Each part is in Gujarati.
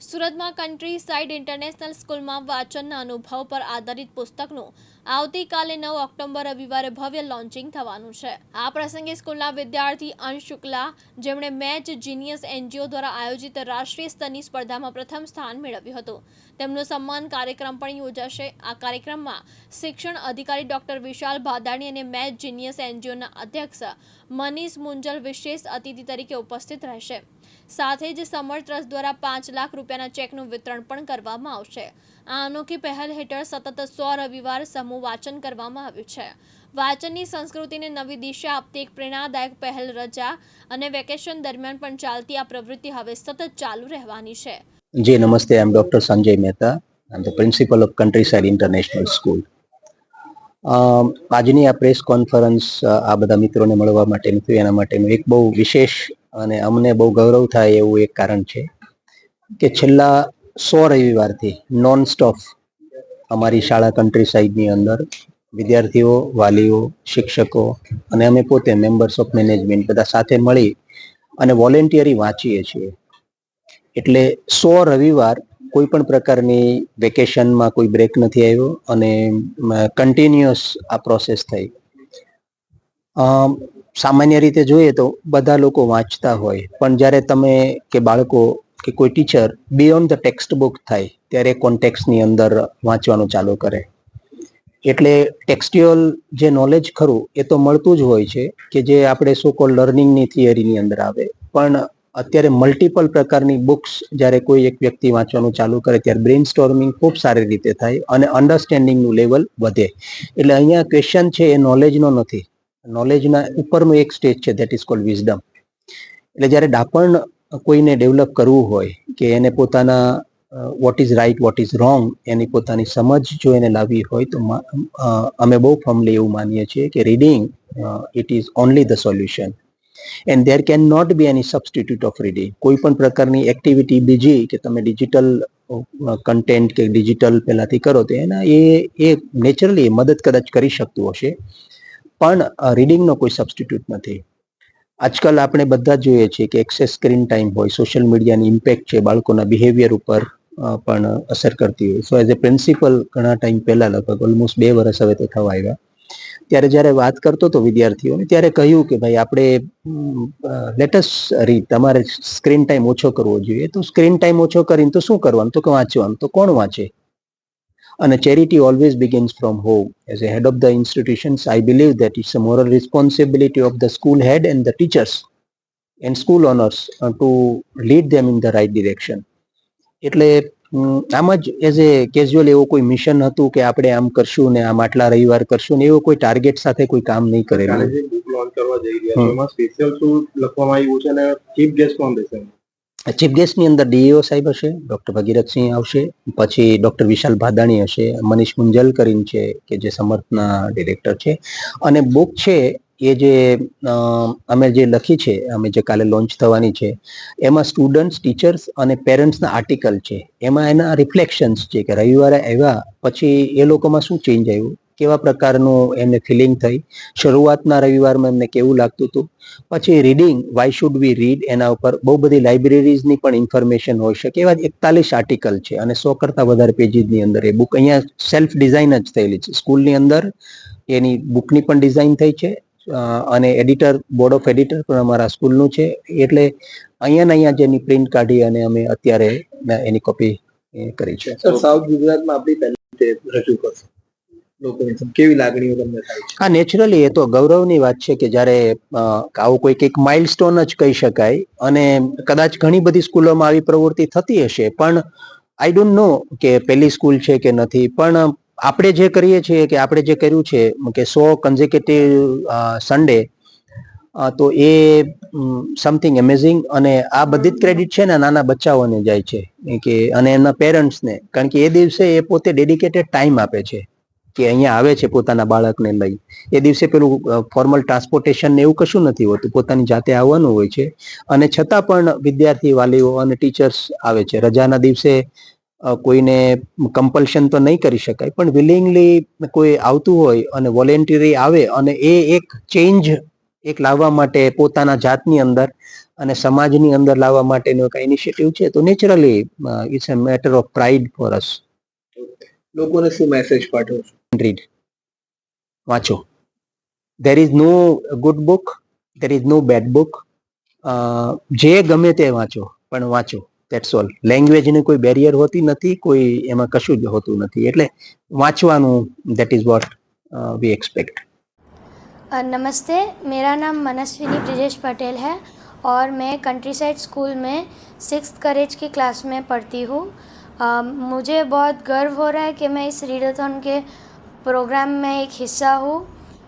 સુરતમાં કન્ટ્રી સાઇડ ઇન્ટરનેશનલ સ્કૂલમાં વાંચનના અનુભવ પર આધારિત પુસ્તકનું આવતીકાલે નવ ઓક્ટોબર રવિવારે ભવ્ય લોન્ચિંગ થવાનું છે. આ પ્રસંગે સ્કૂલના વિદ્યાર્થી અંશ શુક્લા, જેમણે મેચ જીનિયસ એનજીઓ દ્વારા આયોજિત રાષ્ટ્રીય સ્તરની સ્પર્ધામાં પ્રથમ સ્થાન મેળવ્યું હતું. તેમનો સન્માન કાર્યક્રમ પણ યોજાશે. આ કાર્યક્રમમાં શિક્ષણ અધિકારી ડોક્ટર વિશાલ ભાદાણી અને મેચ જીનિયસ એનજીઓના અધ્યક્ષ મનીષ મુંજલ વિશેષ અતિથિ તરીકે ઉપસ્થિત રહેશે. સાથે જ સમર ટ્રસ્ટ દ્વારા પાંચ લાખ રૂપિયાના ચેકનું વિતરણ પણ કરવામાં આવશે. આ અનોખી પહેલ હેઠળ સતત સો રવિવાર સમૂહ વાંચન કરવામાં આવ્યું છે. વાંચનની સંસ્કૃતિને નવી દિશા આપતી એક પ્રેરણાદાયક પહેલ રજા અને વેકેશન દરમિયાન પણ ચાલતી આ પ્રવૃત્તિ હવે સતત ચાલુ રહેવાની છે. એમ doctor Sanjay Mehta. I am the principal of countryside international school આજની આ પ્રેસ કોન્ફરન્સ આ બધા મિત્રોને મળવા માટેનું થયું એના માટેનું એક બહુ વિશેષ અને અમને બહુ ગૌરવ થાય એવું એક કારણ છે કે છેલ્લા સો રવિવારથી નોન સ્ટોપ અમારી શાળા કન્ટ્રી સાઇડની અંદર વિદ્યાર્થીઓ, વાલીઓ, શિક્ષકો અને અમે પોતે મેમ્બર્સ ઓફ મેનેજમેન્ટ બધા સાથે મળી અને વોલેન્ટિયરી વાંચીએ છીએ. એટલે સો રવિવાર કોઈ પણ પ્રકારની વેકેશનમાં કોઈ બ્રેક નથી આવ્યો અને કન્ટિન્યુઅસ આ પ્રોસેસ થઈ. સામાન્ય રીતે જોઈએ તો બધા લોકો વાંચતા હોય, પણ જ્યારે તમે કે બાળકો કે કોઈ teacher beyond the text book થાય, ત્યારે કોન્ટેક્સની અંદર વાંચવાનું ચાલુ કરે. એટલે ટેક્સ્ટ્યુઅલ જે નોલેજ ખરું એ તો મળતું જ હોય છે કે જે આપણે સો કોલ લર્નિંગની થિયરીની અંદર આવે. પણ અત્યારે મલ્ટિપલ પ્રકારની બુક્સ જ્યારે કોઈ એક વ્યક્તિ વાંચવાનું ચાલુ કરે ત્યારે બ્રેઇન સ્ટોર્મિંગ ખૂબ સારી રીતે થાય અને અન્ડરસ્ટેન્ડિંગનું લેવલ વધે. એટલે અહીંયા ક્વેશ્ચન છે એ નોલેજનો નથી. નોલેજના ઉપરનું એક સ્ટેજ છે દેટ ઇઝ કોલ્ડ વિઝડમ એટલે જ્યારે ડાપણ કોઈને ડેવલપ કરવું હોય કે એને પોતાના what is right what is wrong એની પોતાની સમજ જો એને લાવવી હોય તો અમે બહુ ફર્મલી એવું માનીએ છીએ કે reading it is only the solution and there can not be any substitute of reading કોઈ પણ પ્રકારની એક્ટિવિટી બીજી કે તમે ડિજિટલ કન્ટેન્ટ કે ડિજિટલ પહેલાંથી કરો તો એના એ એ નેચરલી મદદ કદાચ કરી શકતું હશે. પણ રીડિંગનો કોઈ સબસ્ટિટ્યુટ નથી. આજકાલ આપણે બધા જોઈએ છીએ કે એક્સેસ સ્ક્રીન ટાઈમ હોય સોશિયલ મીડિયાની ઇમ્પેક્ટ છે, બાળકોના બિહેવિયર ઉપર પણ અસર કરતી હોય. સો એઝ એ પ્રિન્સિપલ ઘણા ટાઈમ પહેલા લગભગ ઓલમોસ્ટ બે વર્ષ હવે તો થવા આવ્યા. ત્યારે જ્યારે વાત કરતો હતો વિદ્યાર્થીઓને ત્યારે કહ્યું કે ભાઈ આપણે લેટસ રીડ તમારે સ્ક્રીન ટાઈમ ઓછો કરવો જોઈએ તો સ્ક્રીન ટાઈમ ઓછો કરીને તો શું કરવાનું તો કે વાંચવાનું તો કોણ વાંચે અને always begins from home. As a head of the institutions, I believe that it's a moral responsibility of the school head and the teachers and school owners uh, to lead them in the right direction. એટલે આમ જ એઝ એ કેઝ્યુઅલ એવો કોઈ મિશન હતું કે આપણે આમ કરશું ને આમ આટલા રવિવાર કરશું ને એવો કોઈ ટાર્ગેટ સાથે કોઈ કામ નહીં કરેલું? બુક લોન્ચ કરવા જઈ રહ્યા એમાં સ્પેશિયલ શું લખવામાં આવ્યું છે અને ચીફ ગેસ્ટ કોણ રહેશે ચીફ ગેસ્ટની અંદર ડીઈઓ સાહેબ હશે ડોક્ટર ભગીરથસિંહ આવશે પછી ડોક્ટર વિશાલ ભાદાણી હશે મનીષ મુંજલ કરીને છે કે જે સમર્થના ડિરેક્ટર છે. અને બુક છે એ જે અમે જે લખી છે, અમે જે કાલે લોન્ચ થવાની છે, એમાં સ્ટુડન્ટ્સ ટીચર્સ અને પેરેન્ટ્સના આર્ટિકલ છે. એમાં એના રિફ્લેક્શન્સ છે કે રવિવારે આવ્યા પછી એ લોકોમાં શું ચેન્જ આવ્યું? કેવા પ્રકારનું એમને ફિલિંગ થઈ? શરૂઆતના રવિવારમાં એમને કેવું લાગતું હતું? પછી reading why should we read એના ઉપર બહુ બધી લાઇબ્રેરીઝની પણ ઇન્ફોર્મેશન હોઈ શકે. એવા એકતાલીસ આર્ટિકલ છે અને સો કરતાં વધારે પેજીસની અંદર એ બુક અહીંયા સેલ્ફ ડિઝાઇન જ થયેલી છે. સ્કૂલની અંદર એની બુકની પણ ડિઝાઇન થઈ છે. અને એડિટર બોર્ડ ઓફ એડિટર પણ અમારા સ્કૂલનું છે. એટલે અહીંયા ને અહીંયા જેની પ્રિન્ટ કાઢી અને અમે અત્યારે એની કોપી કરી છે. સર સાઉથ ગુજરાતમાં આપણી પહેલી રજૂ કરશું. લોકોની કેવી લાગણીઓ તમને થાય છે? હા નેચરલી એ તો ગૌરવની વાત છે કે જ્યારે આવું કોઈક એક માઇલસ્ટોન જ કહી શકાય અને કદાચ ઘણી બધી સ્કૂલોમાં આવી પ્રવૃત્તિ થતી હશે પણ આઈ ડોન્ટ નો કે પહેલી સ્કૂલ છે કે નથી. પણ આપણે જે કરીએ છીએ કે આપણે જે કર્યું છે, કે સો કન્ઝિક્યુટિવ સન્ડે તો એ સમથિંગ એમેઝિંગ અને આ બધી જ ક્રેડિટ છે ને નાના બચ્ચાઓને જાય છે. કે, અને એમના પેરેન્ટ્સને કારણ કે એ દિવસે એ પોતે ડેડિકેટેડ ટાઈમ આપે છે કે અહીંયા આવે છે પોતાના બાળકને લઈ. એ દિવસે પેલું ફોર્મલ ટ્રાન્સપોર્ટેશન ને એવું કશું નથી હોતું. પોતાની જાતે આવવાનું હોય છે. અને છતાં પણ વિદ્યાર્થી વાલીઓ અને ટીચર્સ આવે છે. રજાના દિવસે કોઈને કમ્પલ્શન તો નહીં કરી શકાય પણ વિલિંગલી કોઈ આવતું હોય અને વોલેન્ટરી આવે અને એ એક ચેન્જ એક લાવવા માટે પોતાના જાતની અંદર અને સમાજની અંદર લાવવા માટેનો એક ઇનિશિયેટિવ છે. તો naturally it's a matter of pride for us લોકોને શું મેસેજ પાઠવો છો? રીડ વાંચો. There is no good book there is no bad book જે ગમે તે વાંચો પણ વાંચો. દેટ્સ ઓલ લેંગ્વેજની કોઈ બેરિયર હોતી નથી કોઈ એમાં કશું જ હોતું નથી એટલે વાંચવાનું that is what we expect अ, नमस्ते मेरा नाम मनस्विनी ब्रिजेश पटेल है और मैं कंट्री साइड स्कूल में सिक्स करेज की क्लास में पढ़ती हूँ अ, मुझे बहुत गर्व हो रहा है कि मैं इस रीडाथॉन के प्रोग्राम में एक हिस्सा हूँ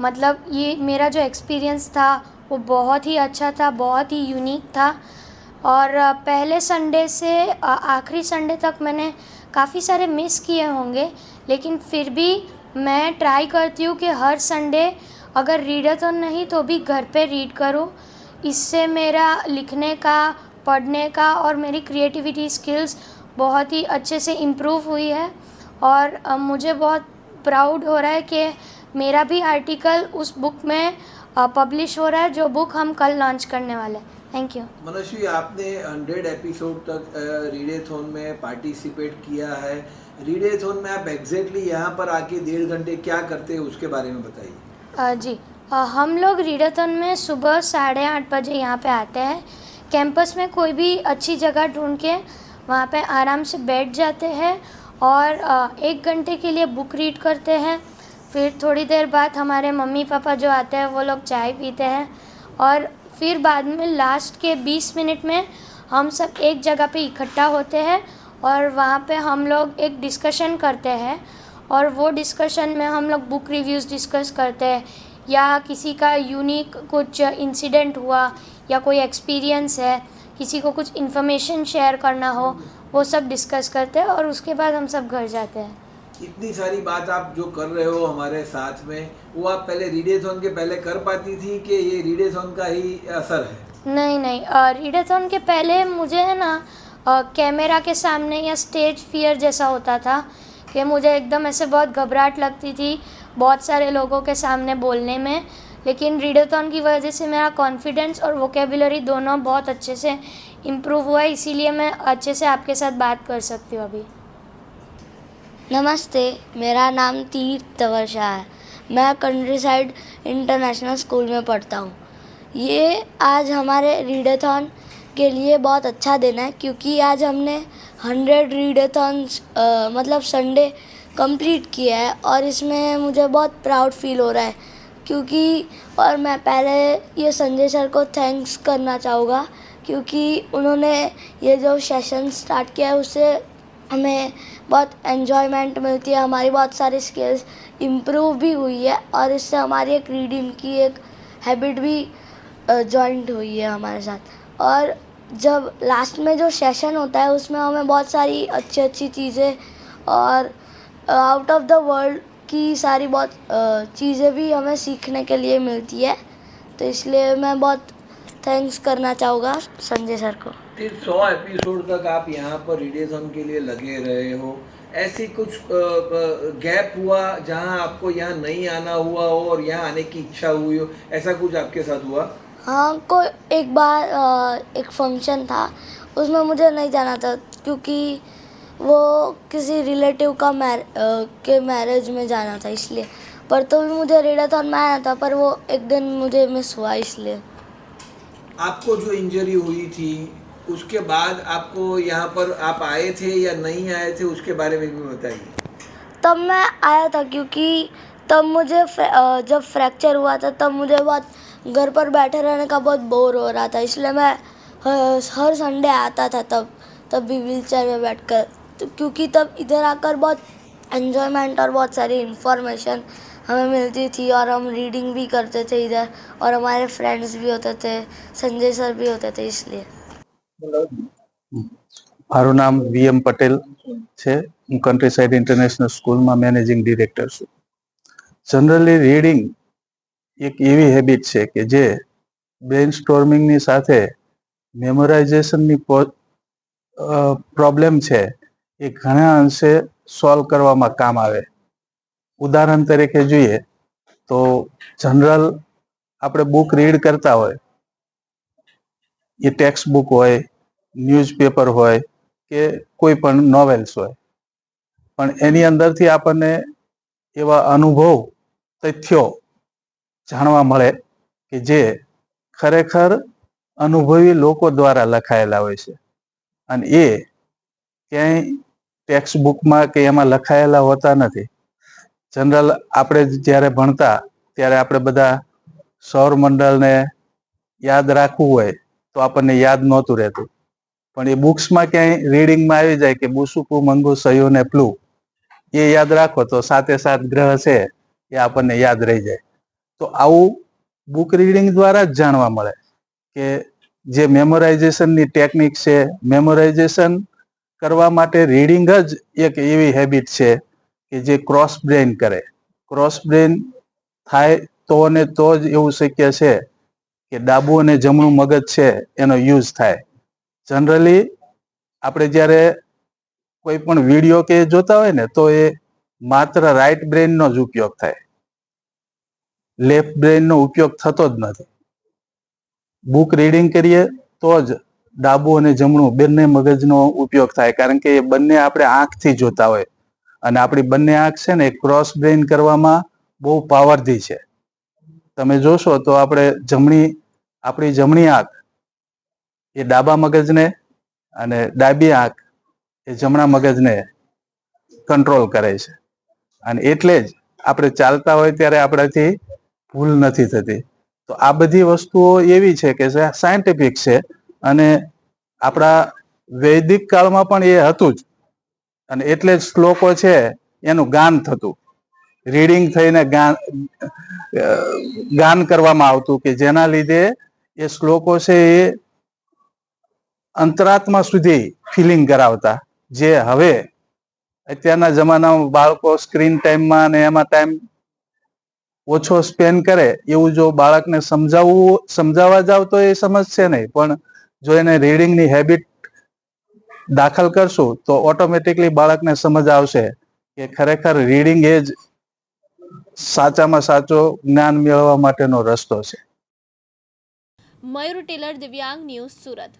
मतलब ये मेरा जो एक्सपीरियंस था वो बहुत ही अच्छा था बहुत ही यूनिक था और पहले संडे से आखिरी संडे तक मैंने काफ़ी सारे मिस किए होंगे, लेकिन फिर भी मैं ट्राई करती हूँ कि हर संडे अगर रीडाथॉन नहीं तो भी घर पे रीड करूँ। इससे मेरा लिखने का, पढ़ने का और मेरी क्रिएटिविटी स्किल्स बहुत ही अच्छे से इम्प्रूव हुई है। और मुझे बहुत प्राउड हो रहा है कि मेरा भी आर्टिकल उस बुक में पब्लिश हो रहा है, जो बुक हम कल लॉन्च करने वाले हैं। थैंक यू मनस्वी आपने हंड्रेड एपिसोड तक रीडेथोन में पार्टिसिपेट किया है। रीडेथोन में आप एग्जैक्टली यहाँ पर आके डेढ़ घंटे क्या करते हैं उसके बारे में बताइए। जी। अ, हम लोग रीडाथन में सुबह साढ़े आठ बजे यहाँ पे आते हैं। कैंपस में कोई भी अच्छी जगह ढूंढ के वहाँ पे आराम से बैठ जाते हैं और अ, एक घंटे के लिए बुक रीड करते हैं। फिर थोड़ी देर बाद हमारे मम्मी पापा जो आते हैं वो लोग चाय पीते हैं और फिर बाद में लास्ट के बीस मिनट में हम सब एक जगह पे इकट्ठा होते हैं और वहाँ पे हम लोग एक डिस्कशन करते हैं और वो डिस्कशन में हम लोग बुक रिव्यूज़ डिस्कस करते हैं। या किसी का यूनिक कुछ इंसिडेंट हुआ या कोई एक्सपीरियंस है, किसी को कुछ इन्फॉर्मेशन शेयर करना हो, वो सब डिस्कस करते हैं और उसके बाद हम सब घर जाते हैं। इतनी सारी बात आप जो कर रहे हो हमारे साथ में, वो आप पहले रीडेथोन के पहले कर पाती थी कि ये रीडेथोन का ही असर है? नहीं नहीं रीडाथॉन के पहले मुझे है ना कैमरा के सामने या स्टेज फियर जैसा होता था कि मुझे एकदम ऐसे बहुत घबराहट लगती थी बहुत सारे लोगों के सामने बोलने में। लेकिन रीडाथॉन की वजह से मेरा कॉन्फिडेंस और वोकेबुलरी दोनों बहुत अच्छे से इम्प्रूव हुआ है, इसीलिए मैं अच्छे से आपके साथ बात कर सकती हूँ अभी। नमस्ते, मेरा नाम तीर्थ शाह है। मैं कंट्री साइड इंटरनेशनल स्कूल में पढ़ता हूँ। ये आज हमारे रीडाथॉन के लिए बहुत अच्छा दिन है, क्योंकि आज हमने हंड्रेड रीडाथॉन्स मतलब संडे कंप्लीट किया है, और इसमें मुझे बहुत प्राउड फील हो रहा है। क्योंकि, और मैं पहले ये संजय सर को थैंक्स करना चाहूँगा, क्योंकि उन्होंने ये जो सेशन स्टार्ट किया है उससे हमें बहुत एन्जॉयमेंट मिलती है, हमारी बहुत सारी स्किल्स इम्प्रूव भी हुई है और इससे हमारी एक रीडिंग की एक हैबिट भी जॉइंट हुई है हमारे साथ। और जब लास्ट में जो सेशन होता है, उसमें हमें बहुत सारी अच्छी अच्छी चीज़ें और आउट ऑफ़ द वर्ल्ड की सारी बहुत चीज़ें भी हमें सीखने के लिए मिलती है। तो इसलिए मैं बहुत थैंक्स करना चाहूँगा संजय सर को। फिर सौ एपिसोड तक आप यहाँ पर रीडेथोन के लिए लगे रहे हो। ऐसी कुछ गैप हुआ जहाँ आपको यहाँ नहीं आना हुआ हो और यहाँ आने की इच्छा हुई हो? ऐसा कुछ आपके साथ हुआ? हाँ को एक बार एक फ़ंक्शन था। उसमें मुझे नहीं जाना था क्योंकि वो किसी रिलेटिव का मैर के मैरिज में जाना था इसलिए। पर तो भी मुझे रेडाथॉन में आना था पर वो एक दिन मुझे मिस हुआ इसलिए। आपको जो इंजरी हुई थी उसके बाद आपको यहाँ पर आप आए थे या नहीं आए थे, उसके बारे में भी बताइए। तब मैं आया था क्योंकि तब मुझे जब फ्रैक्चर हुआ था, तब मुझे बहुत घर पर बैठे रहने का बहुत बोर हो रहा था, इसलिए मैं हर संडे आता था तब तब भी व्हील चेयर में बैठ कर तो क्योंकि तब इधर आकर बहुत एन्जॉयमेंट और बहुत सारी इन्फॉर्मेशन हमें मिलती थी और हम रीडिंग भी करते थे इधर और हमारे फ्रेंड्स भी होते थे, संजय सर भी होते थे इसलिए। મારું નામ વીએમ પટેલ છે. હું કન્ટ્રી સાઇડ ઇન્ટરનેશનલ સ્કૂલમાં મેનેજિંગ ડિરેક્ટર છું. જનરલી રીડિંગ એક એવી હેબિટ છે કે જે બ્રેઇન સ્ટોર્મિંગની સાથે મેમોરાઇઝેશનની પ્રોબ્લેમ છે એ ઘણા અંશે સોલ્વ કરવામાં કામ આવે. ઉદાહરણ તરીકે જોઈએ તો જનરલ આપણે બુક રીડ કરતા હોય એ ટેક્સ્ટ બુક હોય ન્યૂઝપેપર હોય કે કોઈ પણ નોવેલ્સ હોય. પણ એની અંદરથી આપણને એવા અનુભવ, તથ્યો જાણવા મળે કે જે ખરેખર અનુભવી લોકો દ્વારા લખાયેલા હોય છે. અને એ ક્યાંય ટેક્સ્ટ બુકમાં કે એમાં લખાયેલા હોતા નથી. જનરલ આપણે જ્યારે ભણતા, ત્યારે આપણે બધા સૌરમંડળને યાદ રાખવું હોય તો આપણને યાદ નહોતું રહેતું. પણ એ બુક્સમાં ક્યાંય રીડિંગમાં આવી જાય કે બુસુકુ, મંગુ, સયુ ને પ્લુ, એ યાદ રાખો તો સાતે સાત ગ્રહ છે એ આપણને યાદ રહી જાય. તો આવું બુક રીડિંગ દ્વારા જ જાણવા મળે કે જે મેમોરાઇઝેશનની ટેકનિક છે મેમોરાઇઝેશન કરવા માટે રીડિંગ જ એક એવી હેબિટ છે કે જે ક્રોસ બ્રેન કરે. ક્રોસ બ્રેન થાય તો ને તો જ એવું શક્ય છે કે ડાબું અને જમણું મગજ છે એનો યુઝ થાય. જનરલી આપણે જ્યારે કોઈ પણ વીડિયો કે જોતા હોય ને તો એ માત્ર રાઈટ બ્રેનનો જ ઉપયોગ થાય. લેફ્ટ બ્રેનનો ઉપયોગ થતો જ નથી. બુક રીડિંગ કરીએ તો જ ડાબું અને જમણું બંને મગજનો ઉપયોગ થાય. કારણ કે એ બંને આપણે આંખથી જોતા હોય. અને આપણી બંને આંખ છે ને એ ક્રોસ બ્રેઇન કરવામાં બહુ પાવરધી છે. તમે જોશો તો આપણે જમણી, આપણી જમણી આંખ એ ડાબા મગજને અને ડાબી આંખ એ જમણા મગજને કંટ્રોલ કરે છે. અને એટલે જ આપણે ચાલતા હોય ત્યારે આપણાથી ભૂલ નથી થતી. તો આ બધી વસ્તુઓ એવી છે કે સાયન્ટિફિક છે અને આપણા વૈદિક કાળમાં પણ એ હતું જ. અને એટલે જ શ્લોકો છે એનું ગાન થતું. રીડિંગ થઈને ગાન કરવામાં આવતું કે જેના લીધે એ શ્લોકો છે એ અંતરાત્મા સુધી ફિલિંગ કરાવતા. જે હવે અત્યારના જમાનામાં બાળકો સ્ક્રીન ટાઈમમાં અને એમાં ટાઈમ ઓછો સ્પેન્ડ કરે, એવું જો બાળકને સમજાવવું, સમજાવવા જાવ તો એ સમજશે નહીં. પણ જો એને રીડિંગની હેબિટ દાખલ કરશું તો ઓટોમેટિકલી બાળકને સમજ આવશે કે ખરેખર રીડિંગ એ જ સાચામાં સાચો જ્ઞાન મેળવવા માટેનો રસ્તો છે. મયુર ટેલર દિવ્યાંગ ન્યૂઝ સુરત.